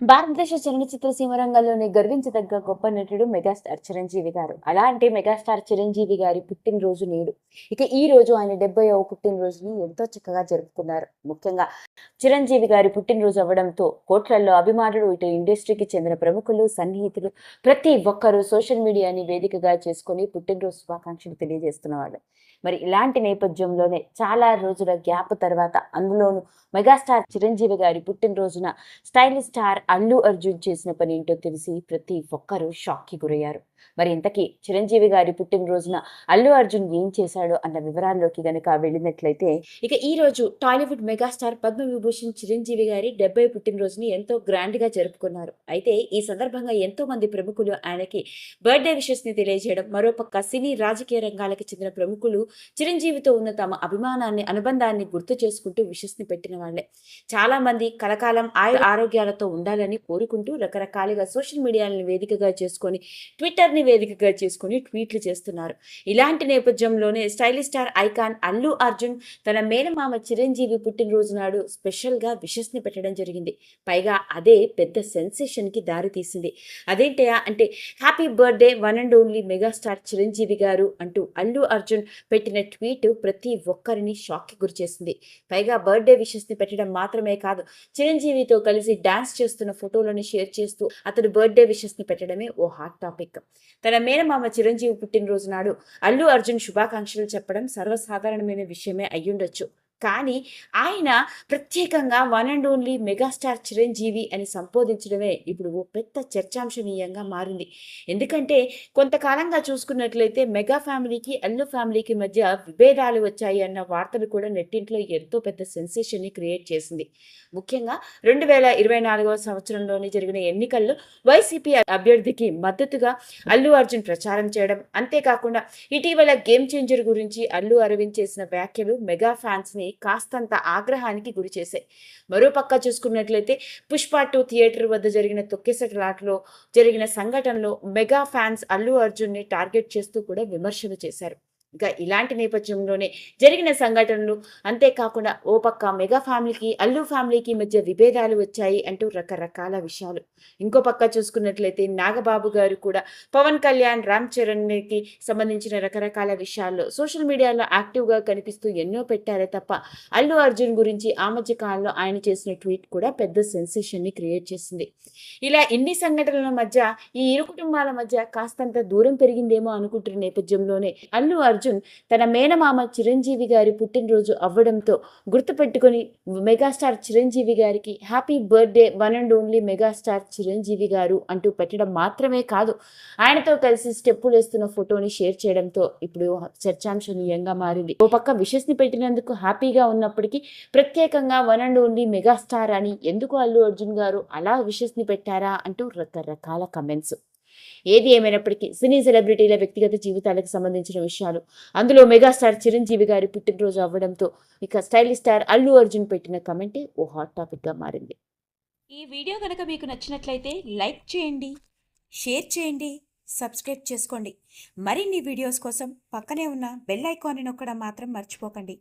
భారతదేశ చలనచిత్ర సీమరంగంలోని గర్వించదగ్గ గొప్ప నటుడు మెగాస్టార్ చిరంజీవి గారు. అలా అంటే మెగాస్టార్ చిరంజీవి గారి పుట్టినరోజు నేడు. ఇక ఈ రోజు ఆయన డెబ్బైవ పుట్టినరోజుని ఎంతో చక్కగా జరుపుకున్నారు. ముఖ్యంగా చిరంజీవి గారి పుట్టినరోజు అవ్వడంతో కోట్లల్లో అభిమానులు ఇటు ఇండస్ట్రీకి చెందిన ప్రముఖులు సన్నిహితులు ప్రతి ఒక్కరూ సోషల్ మీడియాని వేదికగా చేసుకుని పుట్టినరోజు శుభాకాంక్షలు తెలియజేస్తున్నవాళ్ళు. మరి ఇలాంటి నేపథ్యంలోనే చాలా రోజుల గ్యాప్ తర్వాత అందులోనూ మెగాస్టార్ చిరంజీవి గారి పుట్టినరోజున స్టైల్ స్టార్ అల్లు అర్జున్ చేసిన పని ఏంటో తెలిసి ప్రతి ఒక్కరూ షాక్కి గురయ్యారు. మరి ఇంతకీ చిరంజీవి గారి పుట్టినరోజున అల్లు అర్జున్ ఏం చేశాడో అన్న వివరాల్లోకి గనక వెళ్ళినట్లయితే ఇక ఈ రోజు టాలీవుడ్ మెగాస్టార్ పద్మ విభూషణ్ చిరంజీవి గారి డెబ్బై పుట్టినరోజుని ఎంతో గ్రాండ్గా జరుపుకున్నారు. అయితే ఈ సందర్భంగా ఎంతో మంది ప్రముఖులు ఆయనకి బర్త్డే విషెస్ని తెలియజేయడం మరోపక్క సినీ రాజకీయ రంగాలకు చెందిన ప్రముఖులు చిరంజీవితో ఉన్న తమ అభిమానాన్ని అనుబంధాన్ని గుర్తు చేసుకుంటూ విషెస్ పెట్టిన వాళ్ళే చాలా మంది కలకాలం ఆయు ఆరోగ్యాలతో ఉండాలని కోరుకుంటూ రకరకాలుగా సోషల్ మీడియాలను వేదికగా చేసుకొని ట్విట్టర్ని వేదికగా చేసుకొని ట్వీట్లు చేస్తున్నారు. ఇలాంటి నేపథ్యంలోనే stylish star icon Allu Arjun తన మేనమామ చిరంజీవి పుట్టినరోజు నాడు స్పెషల్గా పెట్టడం జరిగింది. పైగా అదే పెద్ద సెన్సేషన్కి దారి తీసింది. అదేంటయా అంటే happy birthday one and only megastar Chiranjeevi గారు అంటూ అల్లు అర్జున్ పెట్టిన ట్వీట్ ప్రతి ఒక్కరిని షాక్కి గురిచేసింది పైగా బర్త్డే విషెస్ని పెట్టడం మాత్రమే కాదు చిరంజీవితో కలిసి డాన్స్ చేస్తున్న ఫోటోలను షేర్ చేస్తూ అతడు బర్త్డే విషెస్ని పెట్టడమే ఓ హాట్ టాపిక్. తన మేనమామ చిరంజీవి పుట్టినరోజు నాడు అల్లు అర్జున్ శుభాకాంక్షలు చెప్పడం సర్వసాధారణమైన విషయమే అయ్యుండొచ్చు. కానీ ఆయన ప్రత్యేకంగా one and only megastar Chiranjeevi అని సంబోధించడమే ఇప్పుడు ఓ పెద్ద చర్చాంశనీయంగా మారింది. ఎందుకంటే కొంతకాలంగా చూసుకున్నట్లయితే మెగా ఫ్యామిలీకి అల్లు ఫ్యామిలీకి మధ్య విభేదాలు వచ్చాయి అన్న వార్తలు కూడా నెట్టింట్లో ఎంతో పెద్ద సెన్సేషన్ని క్రియేట్ చేసింది. ముఖ్యంగా రెండు వేల ఇరవై నాలుగవ సంవత్సరంలోనే జరిగిన ఎన్నికల్లో వైసీపీ అభ్యర్థికి మద్దతుగా అల్లు అర్జున్ ప్రచారం చేయడం. అంతేకాకుండా ఇటీవల గేమ్ చేంజర్ గురించి అల్లు అరవింద్ చేసిన వ్యాఖ్యలు మెగా ఫ్యాన్స్ని కాస్తంత ఆగ్రహానికి గురి చేశాయి. మరోపక్క చూసుకున్నట్లయితే పుష్ప టూ థియేటర్ వద్ద జరిగిన తొక్కేసట్లాట్లో జరిగిన సంఘటనలో మెగా ఫ్యాన్స్ అల్లు అర్జున్ని టార్గెట్ చేస్తూ కూడా విమర్శలు చేశారు. ఇంకా ఇలాంటి నేపథ్యంలోనే జరిగిన సంఘటనలు అంతేకాకుండా ఓ పక్క మెగా ఫ్యామిలీకి అల్లు ఫ్యామిలీకి మధ్య విభేదాలు వచ్చాయి అంటూ రకరకాల విషయాలు. ఇంకో పక్క చూసుకున్నట్లయితే నాగబాబు గారు కూడా పవన్ కళ్యాణ్ రామ్ చరణ్కి సంబంధించిన రకరకాల విషయాల్లో సోషల్ మీడియాలో యాక్టివ్గా కనిపిస్తూ ఎన్నో పెట్టారే తప్ప అల్లు అర్జున్ గురించి ఆ మధ్య కాలంలో ఆయన చేసిన ట్వీట్ కూడా పెద్ద సెన్సేషన్ని క్రియేట్ చేసింది. ఇలా ఇన్ని సంఘటనల మధ్య ఈ ఇరు కుటుంబాల మధ్య కాస్తంత దూరం పెరిగిందేమో అనుకుంటున్న నేపథ్యంలోనే అల్లు అర్జున్ తన మేనమామ చిరంజీవి గారి పుట్టినరోజు అవ్వడంతో గుర్తుపెట్టుకొని మెగాస్టార్ చిరంజీవి గారికి happy birthday one and only megastar Chiranjeevi గారు అంటూ పెట్టడం మాత్రమే కాదు ఆయనతో కలిసి స్టెప్పులు వేస్తున్న ఫోటోని షేర్ చేయడంతో ఇప్పుడు చర్చాంశనీయంగా మారింది. ఓ పక్క విషెస్ని పెట్టినందుకు హ్యాపీగా ఉన్నప్పటికీ ప్రత్యేకంగా వన్ అండ్ ఓన్లీ మెగాస్టార్ అని ఎందుకు అల్లు అర్జున్ గారు అలా విషెస్ని పెట్టారా అంటూ రకరకాల కమెంట్స్. ఏది ఏమైనప్పటికీ సినీ సెలబ్రిటీల వ్యక్తిగత జీవితాలకు సంబంధించిన విషయాలు. అందులో మెగాస్టార్ చిరంజీవి గారి పుట్టినరోజు అవ్వడంతో ఇక స్టైలిష్ స్టార్ అల్లు అర్జున్ పెట్టిన కమెంటే ఓ హాట్ టాపిక్గా మారింది. ఈ వీడియో కనుక మీకు నచ్చినట్లయితే లైక్ చేయండి షేర్ చేయండి సబ్స్క్రైబ్ చేసుకోండి. మరిన్ని వీడియోస్ కోసం పక్కనే ఉన్న బెల్ ఐకాన్ని నొక్కడం మాత్రం మర్చిపోకండి.